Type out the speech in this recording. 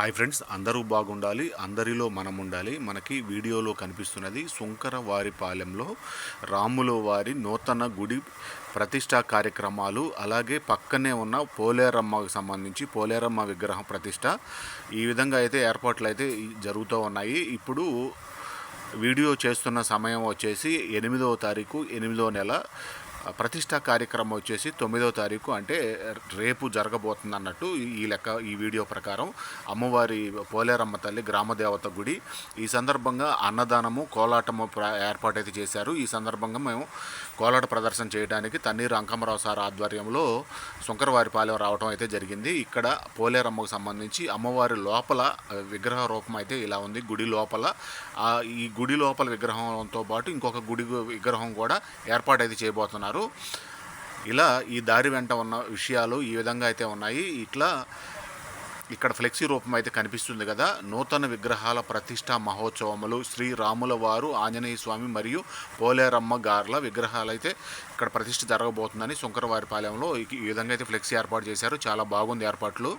Hi friends అందరూ బాగుండాలి అందరిలో మనం ఉండాలి మనకి వీడియోలో కనిపిస్తున్నది సుంకర వారిపాలెంలో రాముల వారి నూతన గుడి ప్రతిష్టా కార్యక్రమాలు అలాగే పక్కనే ఉన్న పోలేరమ్మకు సంబంధించి పోలేరమ్మ విగ్రహం ప్రతిష్ట. ఈ విధంగా అయితే ఏర్పాట్లు అయితే జరుగుతూ ఉన్నాయి. ఇప్పుడు వీడియో చేస్తున్న సమయం వచ్చేసి ఎనిమిదవ తారీఖు ఎనిమిదవ నెల ప్రతిష్టా కార్యక్రమం వచ్చేసి తొమ్మిదో తారీఖు అంటే రేపు జరగబోతుంది అన్నట్టు ఈ లెక్క ఈ వీడియో ప్రకారం అమ్మవారి పోలేరమ్మ తల్లి గ్రామదేవత గుడి. ఈ సందర్భంగా అన్నదానము కోలాటము ఏర్పాటైతే చేశారు. ఈ సందర్భంగా మేము కోలాట ప్రదర్శన చేయడానికి తన్నీరు అంకమరావు సార్ ఆధ్వర్యంలో సుంకరవారిపాలెం రావడం అయితే జరిగింది. ఇక్కడ పోలేరమ్మకు సంబంధించి అమ్మవారి లోపల విగ్రహ రూపం అయితే ఇలా ఉంది. గుడి లోపల ఈ గుడి లోపల విగ్రహంతో పాటు ఇంకొక గుడి విగ్రహం కూడా ఏర్పాటైతే చేయబోతున్నారు. ఇలా ఈ దారి వెంట ఉన్న విషయాలు ఈ విధంగా అయితే ఉన్నాయి. ఇట్లా ఇక్కడ ఫ్లెక్సీ రూపం అయితే కనిపిస్తుంది కదా. నూతన విగ్రహాల ప్రతిష్టా మహోత్సవములు శ్రీరాముల వారు ఆంజనేయ స్వామి మరియు పోలేరమ్మ గార్ల విగ్రహాలు అయితే ఇక్కడ ప్రతిష్ఠ జరగబోతుందని శంకరవారిపాలెంలో ఈ విధంగా అయితే ఫ్లెక్సీ ఏర్పాటు చేశారు. చాలా బాగుంది ఏర్పాట్లు.